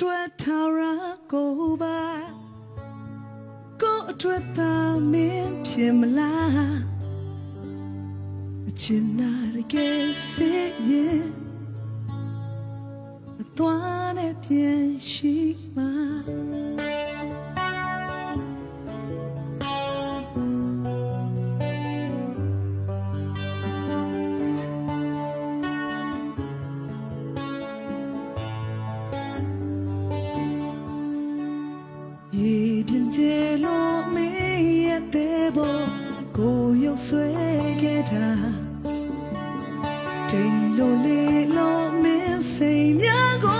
ထွက်ထာရကိုပါကိုအတွက်သာမင်းဖြစ်မလားအချင်နာရကဲစေရင်အသွားနဲ့ပြန်ရှိမှာ en hielo me atebo goyo suegera Ten lo le lo me sei miago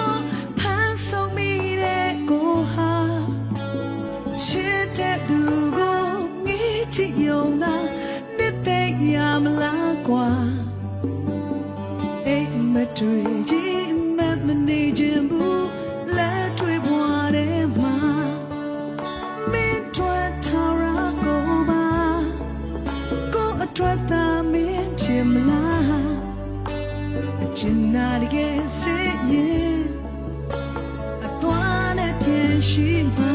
pan so mire goha ကျင်နာရခဲ့စေရင်အသွားနဲ့ပြန်ရှိမှ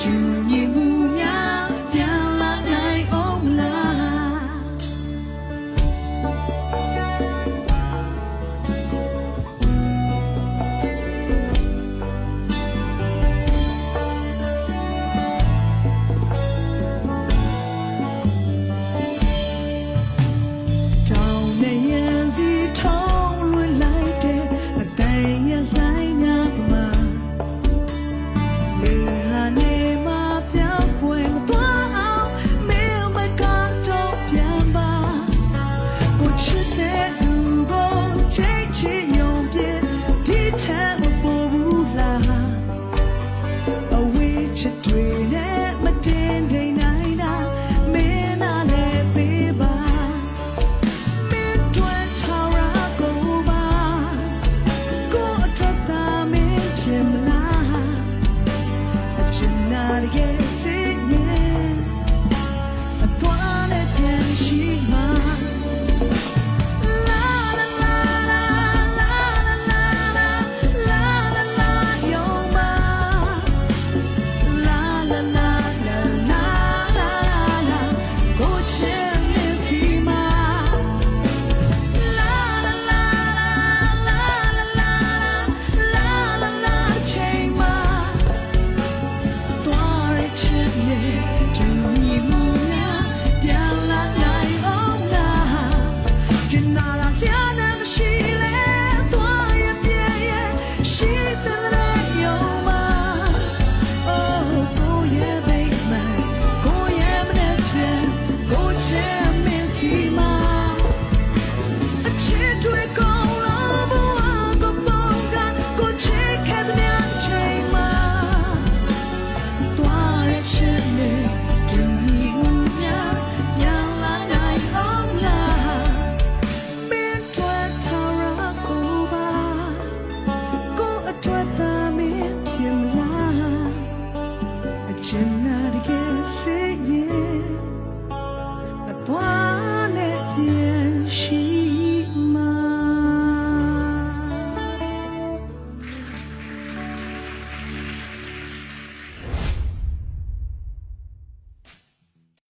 June.